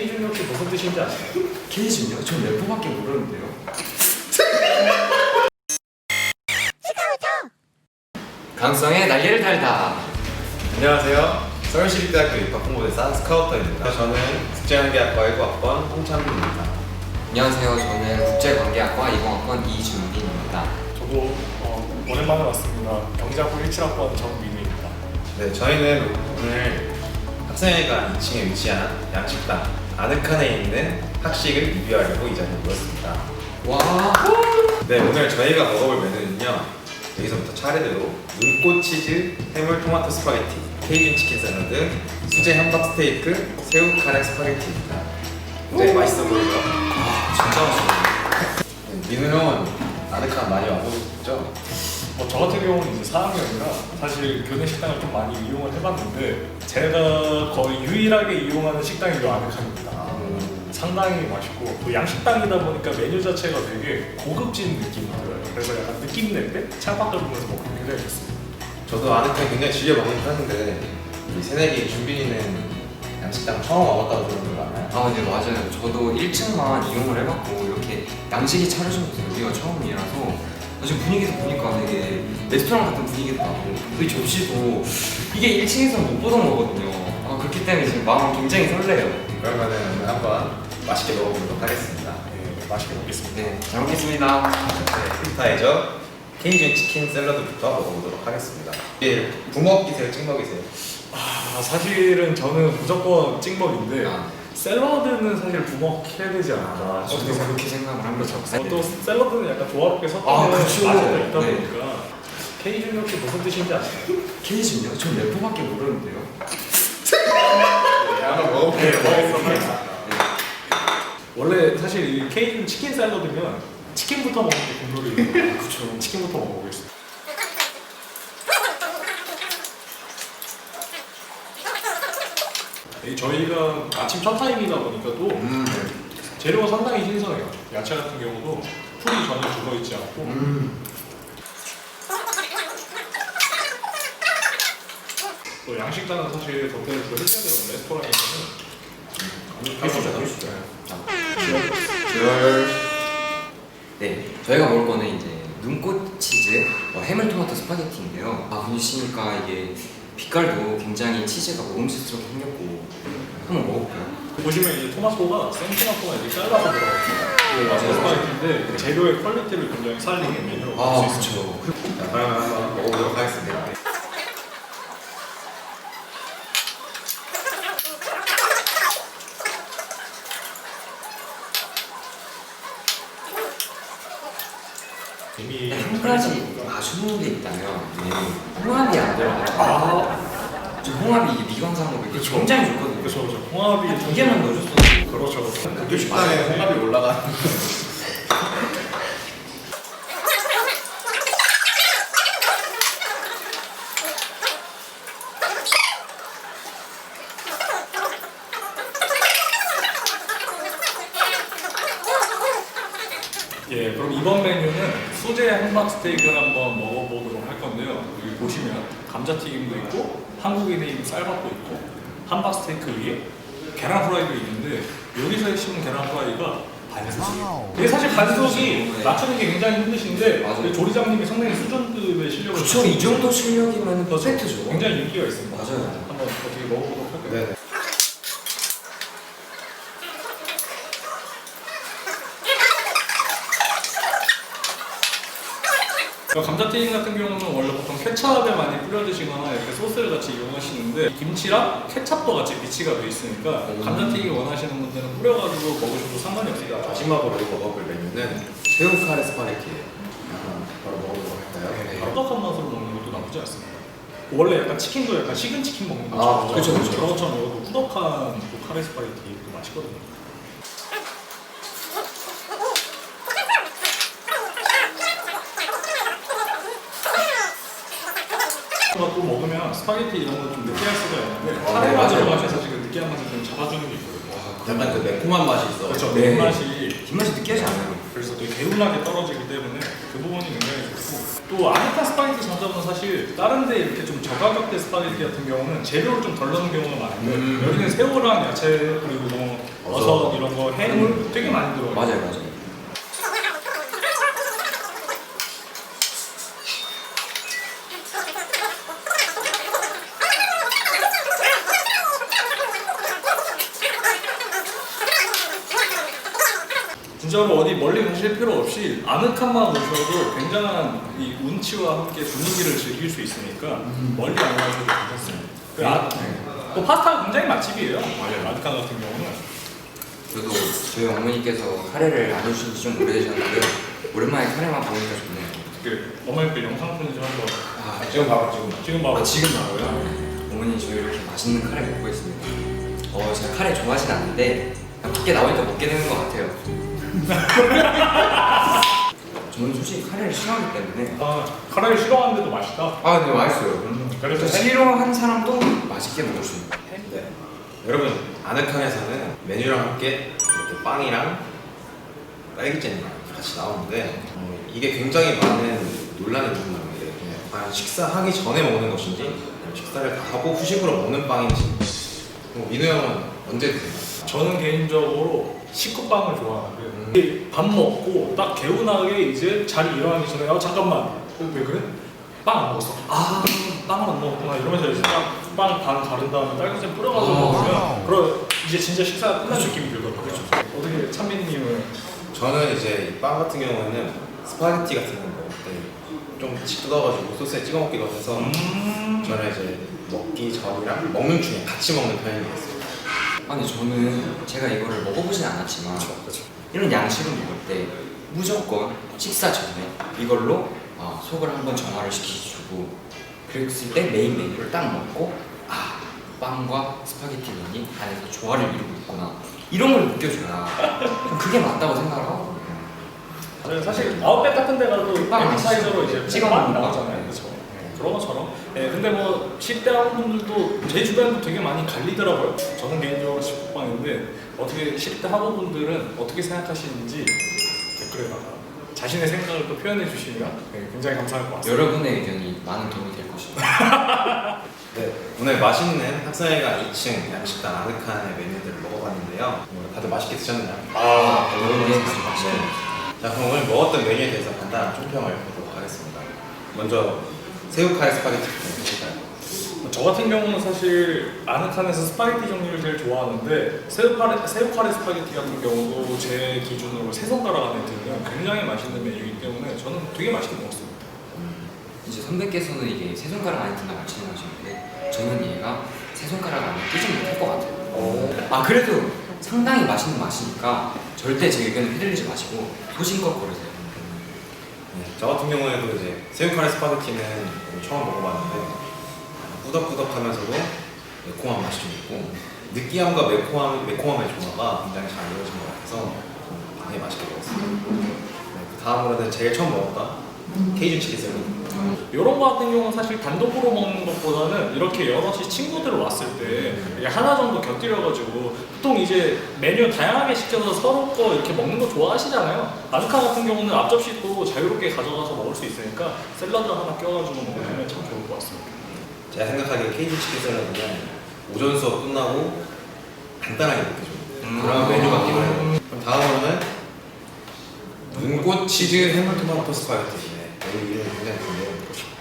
K중 혹시 무슨 뜻인지 아세요? K준요? 전 래퍼밖에 모르는데요. 강성의 날개를 달다. 안녕하세요. 서울시립대학교 입학홍보대사 스카우터입니다. 저는 국제관계학과 1학번 홍창민입니다. 안녕하세요. 저는 국제관계학과 20학번 이준빈입니다. 저도 어, 오랜만에 왔습니다. 경제학부 17학번 정민우입니다. 네, 저희는 오늘 학생회관 2층에 위치한 양식당 아늑한에 있는 학식을 리뷰하려고 이 자리에 모였습니다. 와. 네, 오늘 저희가 먹어볼 메뉴는요. 여기서부터 차례대로 눈꽃 치즈, 해물 토마토 스파게티, 케이준 치킨 샐러드, 수제 함박 스테이크, 새우 카레 스파게티입니다. 굉장히 맛있어 보이죠? 진짜 맛있어요. 네, 민우 형은 아늑한 많이 와보셨죠? 뭐저 같은 경우는 이제 4학년이라 사실 교내 식당을 좀 많이 이용을 해봤는데 제가 거의 유일하게 이용하는 식당이 요 아늑한입니다. 음, 상당히 맛있고 또 양식당이다 보니까 메뉴 자체가 되게 고급진 느낌이 들어요. 그래서 약간 느낌 낼때 창밖을 보면서 먹기 굉장히 좋습니다. 저도 아늑한 굉장히 즐겨 먹는 편인데 우리 새내기 준빈이는 양식당 처음 와봤다고 들은 거 알아요? 아, 네, 맞아요. 저도 1층만 이용을 해봤고, 이렇게 양식이 차려진 곳은 여기가 처음이라서, 지금 분위기도 보니까 되게 레스토랑 같은 분위기도 나고, 그 접시도 이게 1층에서 못 보던 거거든요. 아, 그렇기 때문에 지금 마음 굉장히 설레요. 그러면은 오늘 한번 맛있게 먹어보도록 하겠습니다. 네, 맛있게 먹겠습니다. 네, 잘 먹겠습니다. 네, 스타이저 케이준 치킨 샐러드부터 먹어보도록 하겠습니다. 이게 부먹이세요, 찍먹이세요? 아 사실은 저는 무조건 찍먹인데 아. 샐러드는 사실 부먹해야 되지 않을까. 저도 어떻게 그렇게 생각을 합니다. 어, 또 샐러드는 약간 조화롭게 아, 섞이는 그쵸. 맛이 있다 네. 보니까 K중 혹시 무슨 뜻인지 아세요? K준요? 전 래퍼밖에 모르는데요. 네, 한번 먹어볼게요. 먹겠습니다. 원래 사실 이 K중 치킨 샐러드면 치킨부터 먹는 게 국룰이에요. 그렇죠. 치킨부터 먹어보겠습니다. 이 저희가 아침 첫 타임이다 보니까 또 음. 재료가 상당히 신선해요. 야채 같은 경우도 풀이 전혀 죽어있지 않고 음. 또 양식당은 사실 덕분에 그 해줘야 되는 레스토랑에서는 해주죠. 별. 네, 저희가 먹을 거는 이제 눈꽃 치즈, 어, 해물토마토 스파게티인데요. 아, 보시니까 이게 빛깔도 굉장히 치즈가 먹음직스럽게 생겼고 한번 먹어볼까요? 보시면 이제 토마토가 생토마토가 이렇게 잘라서 들어가요. 네, 맞아요. 스파게티인데 그 재료의 퀄리티를 굉장히 살리는 메뉴로 아, 볼수 있습니다. 자, 그러면 한번 먹어보도록 하겠습니다. 이미 한 가지 게 있다면 네, 홍합이 안 들어가요. 아, 저 홍합이 이게 미관상으로 이게 그쵸. 굉장히 좋거든요. 그렇죠, 그렇죠. 홍합이 두 개만 넣어줬어도 그렇죠, 그렇죠. 학교 식당에 홍합이 올라가는 예, 그럼 이번 메뉴는 수제 함박 스테이크를 한번 먹어보도록 할 건데요. 여기 보시면 감자튀김도 있고 한국인의 입 쌀밥도 있고 함박 스테이크 위에 계란 프라이도 있는데 여기서 핵심은 계란 프라이가 반숙이에요. 이게 사실 반숙이 맞추는 게 굉장히 힘드신데 맞아요. 조리장님이 상당히 수준급의 실력을 그쵸, 이 정도 실력이면 퍼펙트죠. 굉장히 인기가 있습니다. 맞아요. 한번 어떻게 먹어보도록 할까요? 네네. 그 감자튀김 같은 경우는 원래 보통 케찹에 많이 뿌려 드시거나 이렇게 소스를 같이 이용하시는데 김치랑 케찹도 같이 비치가 돼 있으니까 음. 감자튀김 원하시는 분들은 뿌려가지고 먹으셔도 상관이 없습니다. 마지막으로 먹어볼 메뉴는 새우 카레 스파게티예요. 한번 바로 먹어보도록 할까요? 네. 넉넉한 맛으로 먹는 것도 나쁘지 않습니다. 원래 약간 치킨도 약간 식은 치킨 먹는 아, 것처럼 그쵸, 그쵸. 그런 것처럼 먹어도 후덕한 또 카레 스파게티도 맛있거든요. 또 먹으면 스파게티 이런 거좀 느끼할 수가 있는데 어, 카레 네, 맛을 맞아요. 들어가면서 지금 느끼한 맛을 좀 잡아주는 게 있거든요. 약간 그 매콤한 맛이 있어. 그렇죠. 네. 그 맛이 뒷맛이 느끼하지 않아요. 그래서 되게 개운하게 떨어지기 때문에 그 부분이 굉장히 좋고 또 아메리칸 스파게티 장점은 사실 다른 데 이렇게 좀 저가격대 스파게티 같은 경우는 재료를 좀 덜 넣는 경우가 많은데 음. 여기는 새우랑 야채 그리고 뭐 버섯 이런 거 해물 되게 많이 들어가요 맞아요, 맞아요. 진짜로 어디 멀리 가실 필요 없이 아늑함만 오셔도 굉장한 이 운치와 함께 분위기를 즐길 수 있으니까 멀리 안 가셔도 괜찮습니다 그 아, 또 파스타가 굉장히 맛집이에요 맞아요. 아늑함 같은 경우는 저도 저희 어머니께서 카레를 안 해주신 지좀 오래되셨는데요. 오랜만에 카레만 보니까 좋네요. 그 어머니께 영상 편지 한번 아, 지금 바로 지금 지금 바로 아, 지금 나와요? 어머니 저희 이렇게 맛있는 카레 먹고 있습니다. 어, 제가 카레 좋아하진 않는데 그냥 밖에 나오니까 먹게 되는 것 같아요. 저는 솔직히 카레를 싫어하기 때문에 아, 카레를 싫어하는데도 맛있다 아, 네 맛있어요. 음, 그래서 그래서 싫어하는 사람도 맛있게 먹을 수 있는. 네. 여러분 아늑한에서는 메뉴랑 함께 이렇게 빵이랑 딸기잼이랑 같이 나오는데 어, 이게 굉장히 많은 논란이 있는 건데 과연 식사하기 전에 먹는 것인지 아니면 식사를 다 하고 후식으로 먹는 빵인지 어, 민우 형은 언제 드세요? 저는 개인적으로 식구빵을. 이게 밥 먹고 딱 개운하게 이제 자리 일어나기 전에 아 잠깐만 어, 왜 그래? 빵 안 먹었어? 아 빵을 안 먹었구나 이러면서 이제 빵반 가른 다음에 딸기잼 뿌려가지고 아. 먹으면 그럼 이제 진짜 식사가 끝난 느낌이 들거든요 어떻게 찬민님은 저는 이제 이빵 같은 경우에는 스파게티 같은 거 먹을 때좀씩 뜯어가지고 소스에 찍어 먹기도 해서 음... 저는 이제 먹기 전이랑 먹는 중에 같이 먹는 편이었어요. 아니 저는 제가 이거를 먹어보진 않았지만 이런 양식을 먹을 때 무조건 식사 전에 이걸로 아, 속을 한번 정화를 시키주고 그랬을 때 메인 메뉴를 딱 먹고 아 빵과 스파게티 면이 안에서 조화를 이루고 있구나. 이런 걸 느껴줘야 전 그게 맞다고 생각을 하거든요. 저는 사실 아웃백 같은 데 가도 빵 에피사이저로 이제 찍어 빵 먹는 거. 나오잖아요. 그렇죠 그런 것처럼 예, 근데 뭐 10대 학우분들도 제 주변도 되게 많이 갈리더라고요 저는 개인적으로 식빵인데 어떻게 10대 학우분들은 어떻게 생각하시는지 댓글에다가 자신의 생각을 또 표현해 주시면 예, 굉장히 감사할 것 같습니다 여러분의 의견이 많은 도움이 될 것입니다 네, 오늘 맛있는 학생회관 2층 양식당 아늑한의 메뉴들을 먹어봤는데요. 오늘 다들 맛있게 드셨나요? 아, 여러분의 네. 맛있는 자, 그럼 오늘 먹었던 메뉴에 대해서 간단한 총평을 보도록 하겠습니다. 먼저 새우 카레 스파게티 해볼까요? 저 같은 경우는 사실 아늑한에서 스파게티 종류를 제일 좋아하는데 새우카레, 새우카레 스파게티 같은 경우도 제 기준으로 세 손가락 안에 드는 굉장히 맛있는 메뉴이기 때문에 저는 되게 맛있게 먹었습니다 이제 선배께서는 이게 세 손가락 안에 든다 말씀하시는데 저는 얘가 세 손가락 안에 끼지 못할 것 같아요. 아 그래도 상당히 맛있는 맛이니까 절대 제 의견을 휘둘리지 마시고 소신껏 고르세요. 네, 저 같은 경우에도 이제 새우 카레 스파게티는 처음 먹어봤는데 꾸덕꾸덕하면서도 매콤한 맛이 좀 있고 느끼함과 매콤함, 매콤함의 조화가 굉장히 잘 이루어진 것 같아서 좀 굉장히 맛있게 먹었습니다. 네, 그 다음으로는 제일 처음 먹었던 케이준 치킨 샐러드. 이런 거 같은 경우는 사실 단독으로 먹는 것보다는 이렇게 여럿이 친구들 왔을 때 하나 정도 곁들여가지고 보통 이제 메뉴 다양하게 시켜서 서로 거 이렇게 먹는 거 좋아하시잖아요 아늑한 같은 경우는 앞접시도 자유롭게 가져가서 먹을 수 있으니까 샐러드 하나 껴가지고 먹으면 참 좋을 것 같습니다 제가 생각하기에 케이준 치킨 샐러드는 오전 수업 끝나고 간단하게 먹기 좋은 음. 그런 메뉴 같기도 해요. 그럼 다음으로는 눈꽃 치즈 해물 토마토 스파게티인데 여기 이름이 굉장히 좋은데요.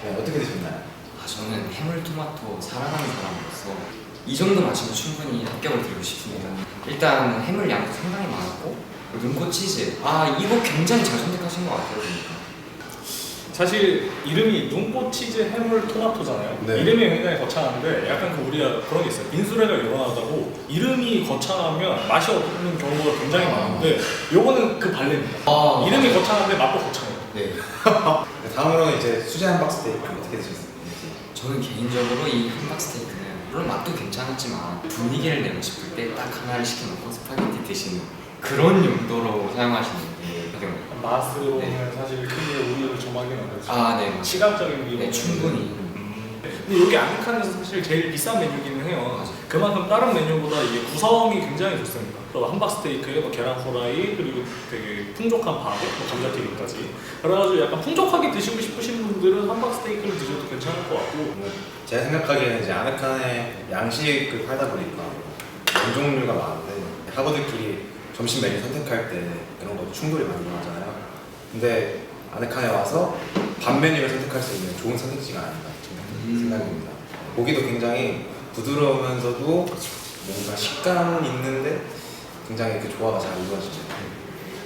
네, 어떻게 드셨나요? 아 저는 해물토마토 사랑하는 사람으로서 이 정도 맛이면 충분히 합격을 드리고 싶습니다. 일단 해물 양도 상당히 많았고 눈꽃 치즈 아 이거 굉장히 잘 선택하신 것 같아요. 사실 이름이 눈꽃 치즈 해물 토마토잖아요. 네. 이름이 굉장히 거창한데 약간 그 우리가 그런 게 있어요. 빈수레가 일어나다고 이름이 거창하면 맛이 없는 경우가 굉장히 많은데 요거는 그 발레입니다. 아 이름이 거창한데 맛도 거창해요. 네. 네, 다음으로는 이제 수제 함박 스테이크 어떻게 드셨는지. 저는 개인적으로 이 함박 스테이크는 물론 맛도 괜찮았지만 분위기를 내고 싶을 때 딱 하나를 시켜놓고 스파게티 드시는 그런 용도로 사용하시는 게 되게 맛으로는 네. 사실 크게 우위를 점하기는 어렵죠. 아 네. 시각적인 이유. 네 충분히 근데 여기 아늑한에서 사실 제일 비싼 메뉴기는 해요. 그만큼 다른 메뉴보다 이게 구성이 굉장히 좋습니다. 또 함박 스테이크에 뭐 계란 후라이 그리고 되게 풍족한 밥에 뭐 감자튀김까지. 그래가지고 약간 풍족하게 드시고 싶으신 분들은 함박 스테이크를 드셔도 괜찮을 것 같고 뭐 제가 생각하기에는 이제 아늑한에 양식을 팔다 보니까 면 종류가 많은데 학우들끼리 점심 메뉴 선택할 때 그런 거 충돌이 많이 나잖아요. 근데 아늑한에 와서 밥 메뉴를 선택할 수 있는 좋은 선택지가 아닌가 음. 생각입니다. 고기도 굉장히 부드러우면서도 뭔가 식감은 있는데 굉장히 그 조화가 잘 이루어지는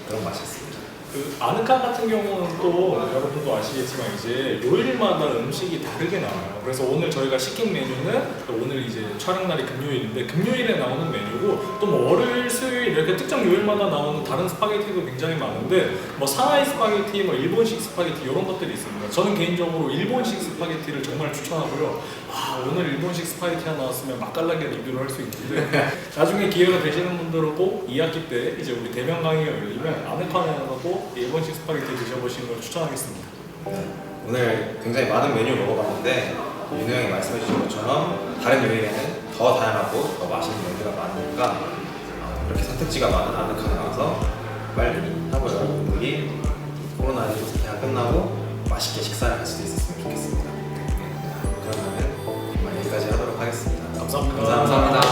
그런 맛이었습니다. 그 아늑한 같은 경우는 또 여러분도 아시겠지만 이제 요일마다 음식이 다르게 나와요. 그래서 오늘 저희가 시킨 메뉴는 오늘 이제 촬영 날이 금요일인데 금요일에 나오는 메뉴고 또 뭐 월요일, 수요일 이렇게 특정 요일마다 나오는 다른 스파게티도 굉장히 많은데 뭐 상하이 스파게티, 뭐 일본식 스파게티 이런 것들이 있습니다. 저는 개인적으로 일본식 스파게티를 정말 추천하고요. 아 오늘 일본식 스파게티 하나 나왔으면 맛깔나게 리뷰를 할 수 있는데 나중에 기회가 되시는 분들은 꼭 2학기 때 이제 우리 대면 강의가 열리면 꼭 일본식 스파게티 드셔보시는 걸 추천하겠습니다. 네, 오늘 굉장히 많은 메뉴를 먹어봤는데 윤호 형이 말씀해 주신 것처럼 다른 요일에는 더 다양하고 더 맛있는 메뉴가 많으니까 어, 이렇게 선택지가 많은 아늑한에 와서 빨리 하고 여러분들이 코로나19 사태가 끝나고 맛있게 식사를 할 수도 있었으면 좋겠습니다. 그러면 여기까지 하도록 하겠습니다. 감사합니다. 감사합니다.